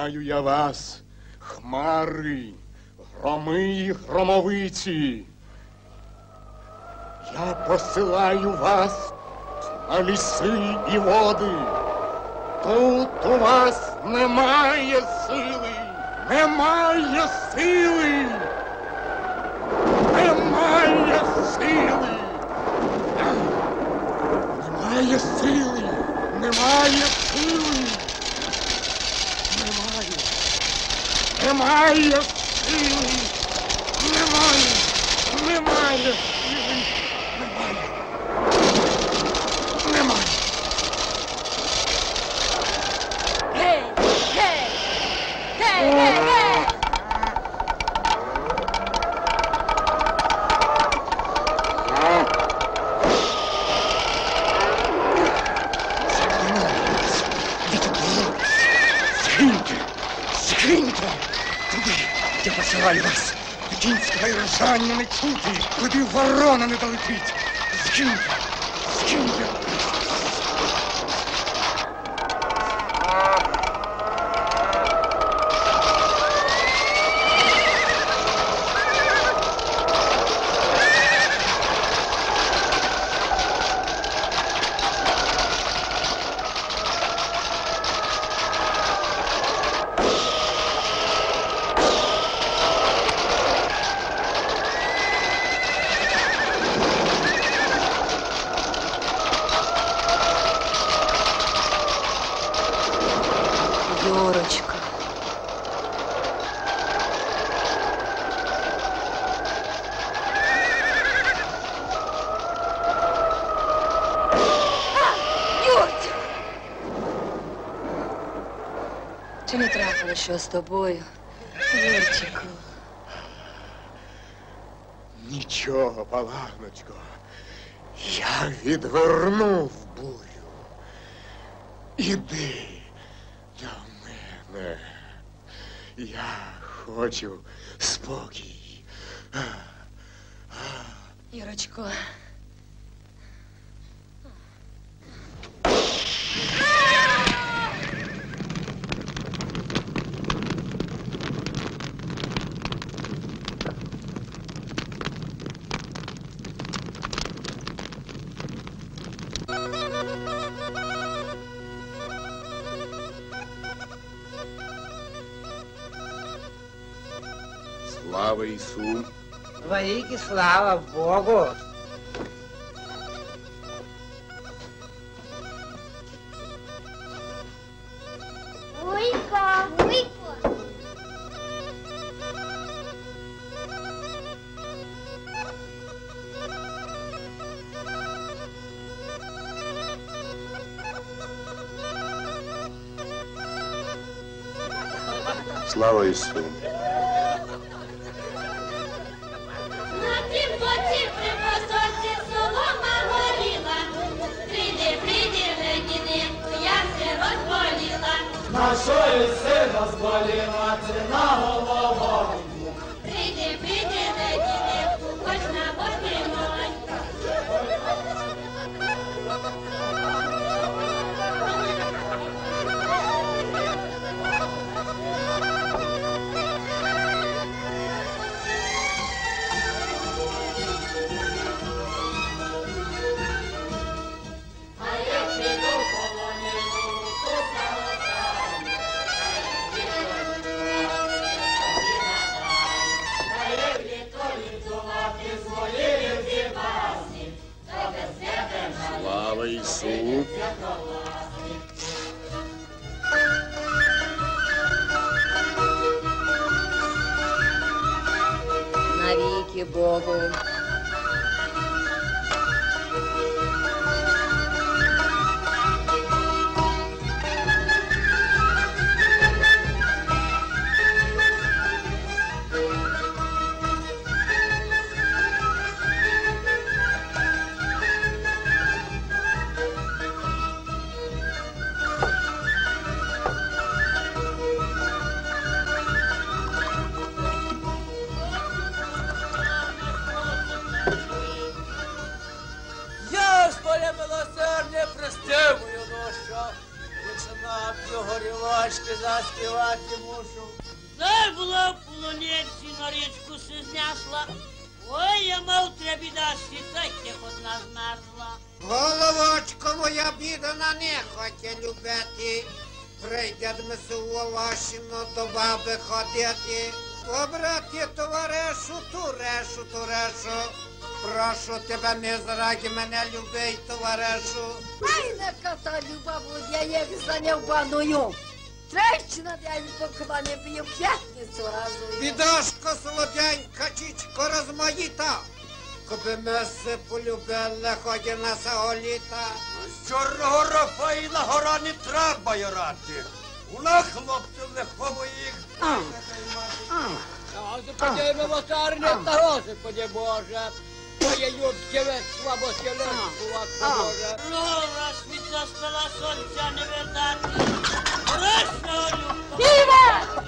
Посилаю я вас, хмари, громи і громовиці. Я посилаю вас на ліси і води. Тут у вас немає сили, немає сили, немає сили, немає сили, немає сили, немає, немає сили, немає, немає сили, немає, немає. Гей! Гей! Гей! Гей! Гей! Скиньте, скиньте! Туди, я посилаю вас. І ржання не чути, куди ворона не долетить. Скиньте, скиньте. Чи не трапило що з тобою? Юрчику. Нічого, Паланочко. Я відвернув бурю. Іди до мене. Я хочу спокій. Юрочко. Слава Ісу! Великі слава Богу. Вуйко, вуйко. Слава Ісу! Нашої сина зболіла ціна головою. ball. Богу. співати мушу. Дай була в полонеці на річку си знесла. Ой, я мав біда, так як одна змерзла. Головочко моя бідана не хоче любити. Прийде ми Лашино до баби ходити. Обрати товаришу, турешу, турешу. Прошу тебе, не зраді мене, любий товаришу. Ай, не ката люба, бо я як заняв баною. Тричі на день поки не б'ю п'ятницю разу. Бідашко солоденька, чічко розмаїта. Коби ми се полюбили, ході на сього літа. З чорного Рафаїна гора не треба ярати. Уна, хлопці, легко моїх. Подіймо ватарне та Господи Боже. Twoje jutkiele słabo ciele Boże. Lola świca stala sącia nie werdati. Reszta! Piwa!